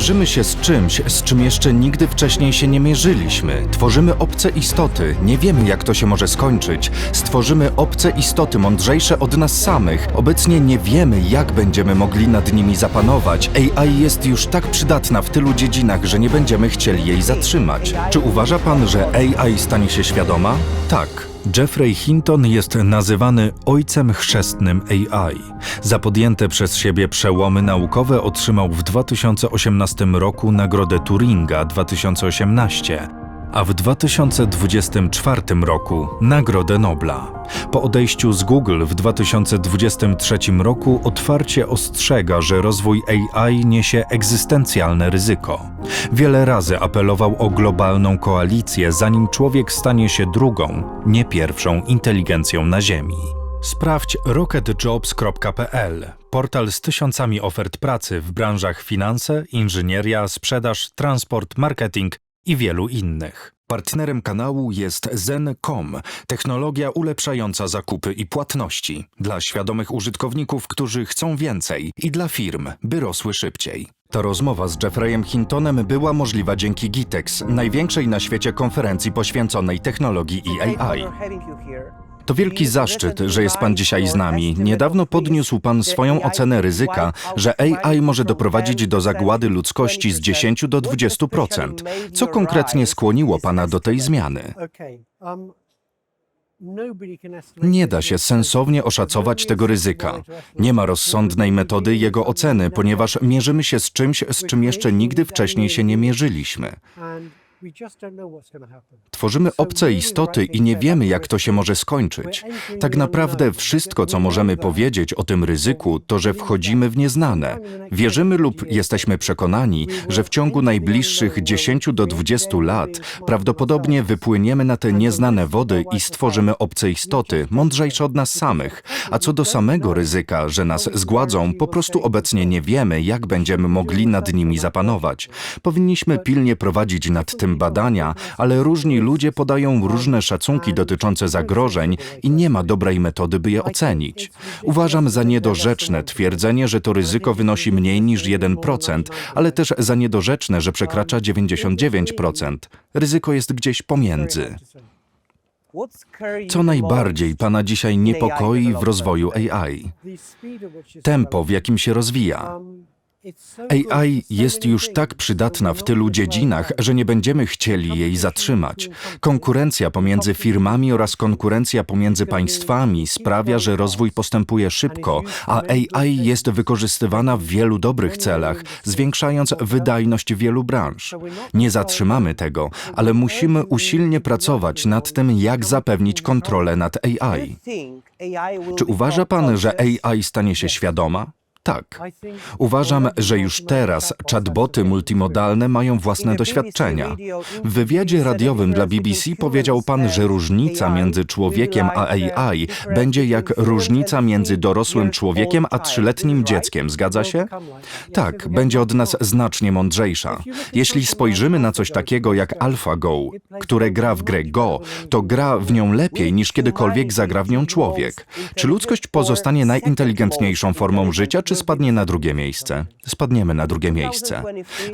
Mierzymy się z czymś, z czym jeszcze nigdy wcześniej się nie mierzyliśmy. Tworzymy obce istoty, nie wiemy jak to się może skończyć. Stworzymy obce istoty mądrzejsze od nas samych. Obecnie nie wiemy jak będziemy mogli nad nimi zapanować. AI jest już tak przydatna w tylu dziedzinach, że nie będziemy chcieli jej zatrzymać. Czy uważa pan, że AI stanie się świadoma? Tak. Jeffrey Hinton jest nazywany ojcem chrzestnym AI. Za podjęte przez siebie przełomy naukowe otrzymał w 2018 roku Nagrodę Turinga 2018, a w 2024 roku Nagrodę Nobla. Po odejściu z Google w 2023 roku otwarcie ostrzega, że rozwój AI niesie egzystencjalne ryzyko. Wiele razy apelował o globalną koalicję, zanim człowiek stanie się drugą, nie pierwszą inteligencją na Ziemi. Sprawdź rocketjobs.pl, portal z tysiącami ofert pracy w branżach finanse, inżynieria, sprzedaż, transport, marketing i wielu innych. Partnerem kanału jest Zen.com, technologia ulepszająca zakupy i płatności dla świadomych użytkowników, którzy chcą więcej i dla firm, by rosły szybciej. Ta rozmowa z Jeffreyem Hintonem była możliwa dzięki Gitex, największej na świecie konferencji poświęconej technologii i AI. To wielki zaszczyt, że jest Pan dzisiaj z nami. Niedawno podniósł Pan swoją ocenę ryzyka, że AI może doprowadzić do zagłady ludzkości z 10 do 20%. Co konkretnie skłoniło Pana do tej zmiany? Nie da się sensownie oszacować tego ryzyka. Nie ma rozsądnej metody jego oceny, ponieważ mierzymy się z czymś, z czym jeszcze nigdy wcześniej się nie mierzyliśmy. Tworzymy obce istoty i nie wiemy, jak to się może skończyć. Tak naprawdę wszystko, co możemy powiedzieć o tym ryzyku, to, że wchodzimy w nieznane. Wierzymy lub jesteśmy przekonani, że w ciągu najbliższych 10 do 20 lat prawdopodobnie wypłyniemy na te nieznane wody i stworzymy obce istoty, mądrzejsze od nas samych. A co do samego ryzyka, że nas zgładzą, po prostu obecnie nie wiemy, jak będziemy mogli nad nimi zapanować. Powinniśmy pilnie prowadzić nad tym badania, ale różni ludzie podają różne szacunki dotyczące zagrożeń i nie ma dobrej metody, by je ocenić. Uważam za niedorzeczne twierdzenie, że to ryzyko wynosi mniej niż 1%, ale też za niedorzeczne, że przekracza 99%. Ryzyko jest gdzieś pomiędzy. Co najbardziej Pana dzisiaj niepokoi w rozwoju AI? Tempo, w jakim się rozwija. AI jest już tak przydatna w tylu dziedzinach, że nie będziemy chcieli jej zatrzymać. Konkurencja pomiędzy firmami oraz konkurencja pomiędzy państwami sprawia, że rozwój postępuje szybko, a AI jest wykorzystywana w wielu dobrych celach, zwiększając wydajność wielu branż. Nie zatrzymamy tego, ale musimy usilnie pracować nad tym, jak zapewnić kontrolę nad AI. Czy uważa Pan, że AI stanie się świadoma? Tak. Uważam, że już teraz chatboty multimodalne mają własne doświadczenia. W wywiadzie radiowym dla BBC powiedział pan, że różnica między człowiekiem a AI będzie jak różnica między dorosłym człowiekiem a trzyletnim dzieckiem. Zgadza się? Tak, będzie od nas znacznie mądrzejsza. Jeśli spojrzymy na coś takiego jak AlphaGo, które gra w grę Go, to gra w nią lepiej niż kiedykolwiek zagra w nią człowiek. Czy ludzkość pozostanie najinteligentniejszą formą życia, czy spadnie na drugie miejsce? Spadniemy na drugie miejsce.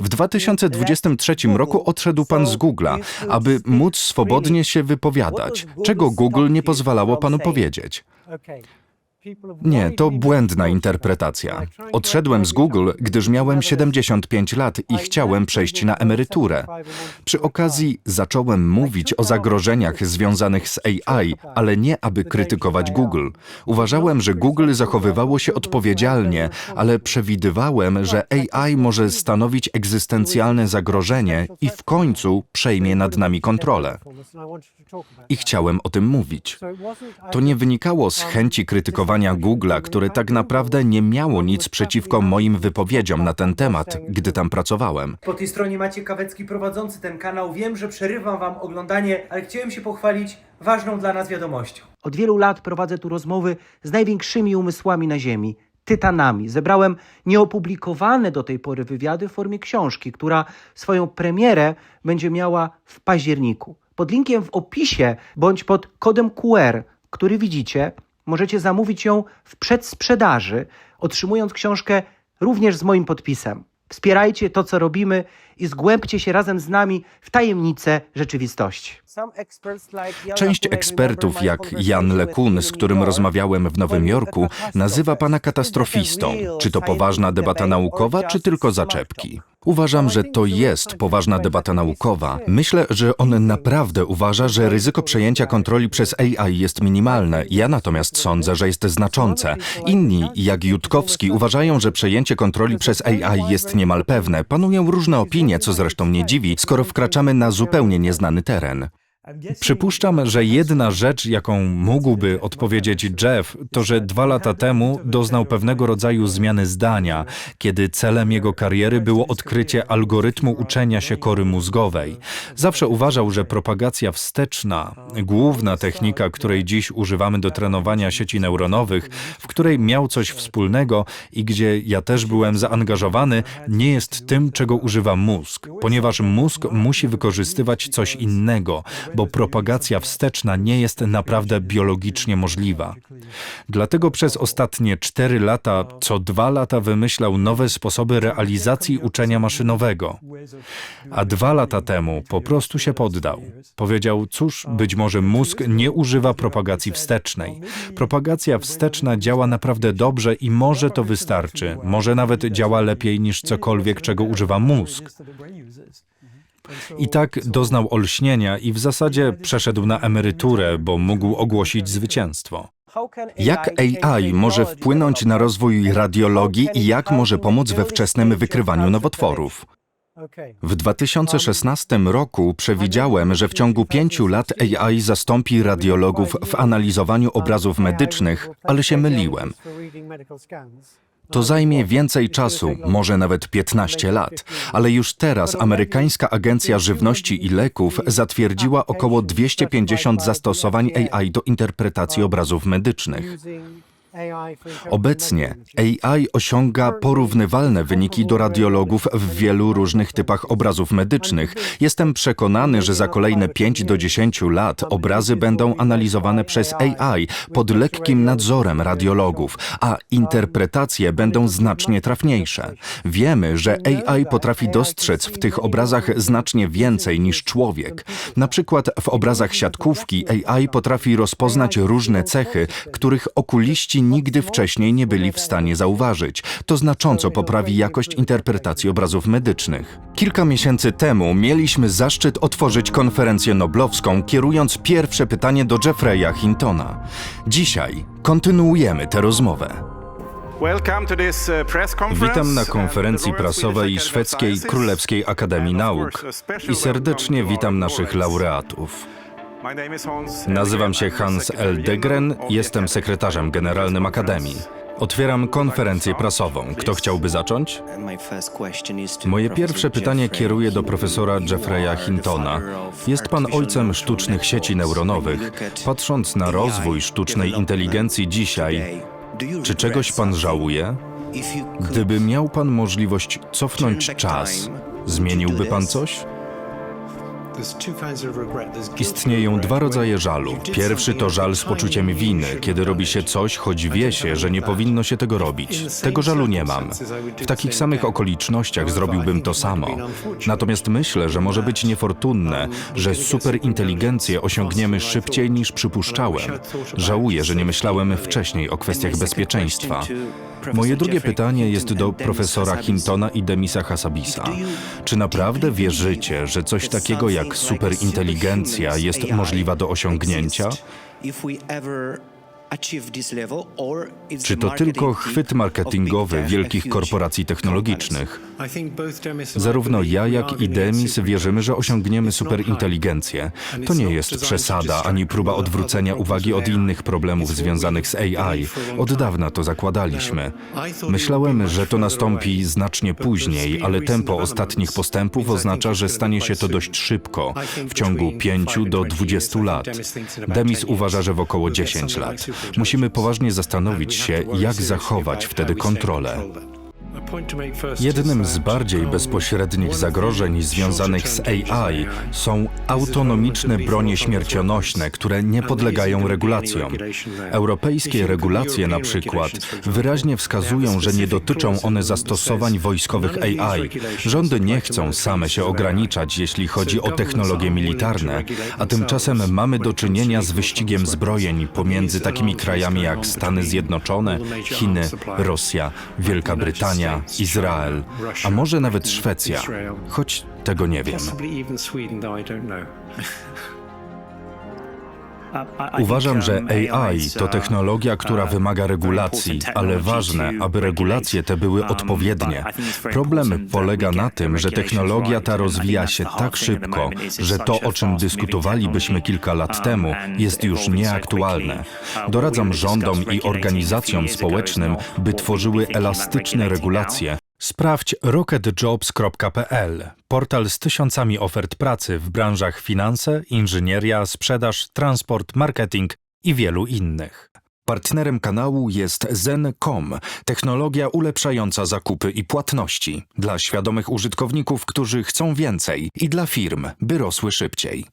W 2023 roku odszedł pan z Google'a, aby móc swobodnie się wypowiadać, czego Google nie pozwalało panu powiedzieć. Nie, to błędna interpretacja. Odszedłem z Google, gdyż miałem 75 lat i chciałem przejść na emeryturę. Przy okazji zacząłem mówić o zagrożeniach związanych z AI, ale nie aby krytykować Google. Uważałem, że Google zachowywało się odpowiedzialnie, ale przewidywałem, że AI może stanowić egzystencjalne zagrożenie i w końcu przejmie nad nami kontrolę. I chciałem o tym mówić. To nie wynikało z chęci krytykowania Google'a, które tak naprawdę nie miało nic przeciwko moim wypowiedziom na ten temat, gdy tam pracowałem. Po tej stronie macie Kawecki prowadzący ten kanał. Wiem, że przerywam wam oglądanie, ale chciałem się pochwalić ważną dla nas wiadomością. Od wielu lat prowadzę tu rozmowy z największymi umysłami na Ziemi, tytanami. Zebrałem nieopublikowane do tej pory wywiady w formie książki, która swoją premierę będzie miała w październiku. Pod linkiem w opisie bądź pod kodem QR, który widzicie, możecie zamówić ją w przedsprzedaży, otrzymując książkę również z moim podpisem. Wspierajcie to, co robimy i zgłębcie się razem z nami w tajemnice rzeczywistości. Część ekspertów, jak Jan LeCun, z którym rozmawiałem w Nowym Jorku, nazywa pana katastrofistą. Czy to poważna debata naukowa, czy tylko zaczepki? Uważam, że to jest poważna debata naukowa. Myślę, że on naprawdę uważa, że ryzyko przejęcia kontroli przez AI jest minimalne. Ja natomiast sądzę, że jest znaczące. Inni, jak Jutkowski, uważają, że przejęcie kontroli przez AI jest niemal pewne. Panują różne opinie, co zresztą mnie dziwi, skoro wkraczamy na zupełnie nieznany teren. Przypuszczam, że jedna rzecz, jaką mógłby odpowiedzieć Jeff, to że dwa lata temu doznał pewnego rodzaju zmiany zdania, kiedy celem jego kariery było odkrycie algorytmu uczenia się kory mózgowej. Zawsze uważał, że propagacja wsteczna, główna technika, której dziś używamy do trenowania sieci neuronowych, w której miał coś wspólnego i gdzie ja też byłem zaangażowany, nie jest tym, czego używa mózg, ponieważ mózg musi wykorzystywać coś innego, bo propagacja wsteczna nie jest naprawdę biologicznie możliwa. Dlatego przez ostatnie cztery lata, co dwa lata wymyślał nowe sposoby realizacji uczenia maszynowego. A dwa lata temu po prostu się poddał. Powiedział, cóż, być może mózg nie używa propagacji wstecznej. Propagacja wsteczna działa naprawdę dobrze i może to wystarczy. Może nawet działa lepiej niż cokolwiek, czego używa mózg. I tak doznał olśnienia i w zasadzie przeszedł na emeryturę, bo mógł ogłosić zwycięstwo. Jak AI może wpłynąć na rozwój radiologii i jak może pomóc we wczesnym wykrywaniu nowotworów? W 2016 roku przewidziałem, że w ciągu pięciu lat AI zastąpi radiologów w analizowaniu obrazów medycznych, ale się myliłem. To zajmie więcej czasu, może nawet 15 lat, ale już teraz amerykańska Agencja Żywności i Leków zatwierdziła około 250 zastosowań AI do interpretacji obrazów medycznych. Obecnie AI osiąga porównywalne wyniki do radiologów w wielu różnych typach obrazów medycznych. Jestem przekonany, że za kolejne 5 do 10 lat obrazy będą analizowane przez AI pod lekkim nadzorem radiologów, a interpretacje będą znacznie trafniejsze. Wiemy, że AI potrafi dostrzec w tych obrazach znacznie więcej niż człowiek. Na przykład w obrazach siatkówki AI potrafi rozpoznać różne cechy, których okuliści nigdy wcześniej nie byli w stanie zauważyć. To znacząco poprawi jakość interpretacji obrazów medycznych. Kilka miesięcy temu mieliśmy zaszczyt otworzyć konferencję noblowską, kierując pierwsze pytanie do Jeffreya Hintona. Dzisiaj kontynuujemy tę rozmowę. Witam na konferencji prasowej Szwedzkiej Królewskiej Akademii Nauk i serdecznie witam naszych laureatów. Nazywam się Hans L. Degren, jestem sekretarzem generalnym Akademii. Otwieram konferencję prasową. Kto chciałby zacząć? Moje pierwsze pytanie kieruję do profesora Jeffreya Hintona. Jest pan ojcem sztucznych sieci neuronowych. Patrząc na rozwój sztucznej inteligencji dzisiaj, czy czegoś pan żałuje? Gdyby miał pan możliwość cofnąć czas, zmieniłby pan coś? Istnieją dwa rodzaje żalu. Pierwszy to żal z poczuciem winy, kiedy robi się coś, choć wie się, że nie powinno się tego robić. Tego żalu nie mam. W takich samych okolicznościach zrobiłbym to samo. Natomiast myślę, że może być niefortunne, że superinteligencję osiągniemy szybciej niż przypuszczałem. Żałuję, że nie myślałem wcześniej o kwestiach bezpieczeństwa. Moje drugie pytanie jest do profesora Hintona i Demisa Hassabisa. Czy naprawdę wierzycie, że coś takiego jak superinteligencja jest możliwa do osiągnięcia? Czy to tylko chwyt marketingowy wielkich korporacji technologicznych? Zarówno ja, jak i Demis wierzymy, że osiągniemy superinteligencję. To nie jest przesada ani próba odwrócenia uwagi od innych problemów związanych z AI. Od dawna to zakładaliśmy. Myślałem, że to nastąpi znacznie później, ale tempo ostatnich postępów oznacza, że stanie się to dość szybko, w ciągu 5 do 20 lat. Demis uważa, że w około 10 lat. Musimy poważnie zastanowić się, jak zachować wtedy kontrolę. Jednym z bardziej bezpośrednich zagrożeń związanych z AI są autonomiczne bronie śmiercionośne, które nie podlegają regulacjom. Europejskie regulacje na przykład wyraźnie wskazują, że nie dotyczą one zastosowań wojskowych AI. Rządy nie chcą same się ograniczać, jeśli chodzi o technologie militarne, a tymczasem mamy do czynienia z wyścigiem zbrojeń pomiędzy takimi krajami jak Stany Zjednoczone, Chiny, Rosja, Wielka Brytania, Izrael, a może nawet Szwecja, choć tego nie wiem. Uważam, że AI to technologia, która wymaga regulacji, ale ważne, aby regulacje te były odpowiednie. Problem polega na tym, że technologia ta rozwija się tak szybko, że to, o czym dyskutowalibyśmy kilka lat temu, jest już nieaktualne. Doradzam rządom i organizacjom społecznym, by tworzyły elastyczne regulacje, Sprawdź rocketjobs.pl, portal z tysiącami ofert pracy w branżach finanse, inżynieria, sprzedaż, transport, marketing i wielu innych. Partnerem kanału jest Zen.com, technologia ulepszająca zakupy i płatności dla świadomych użytkowników, którzy chcą więcej i dla firm, by rosły szybciej.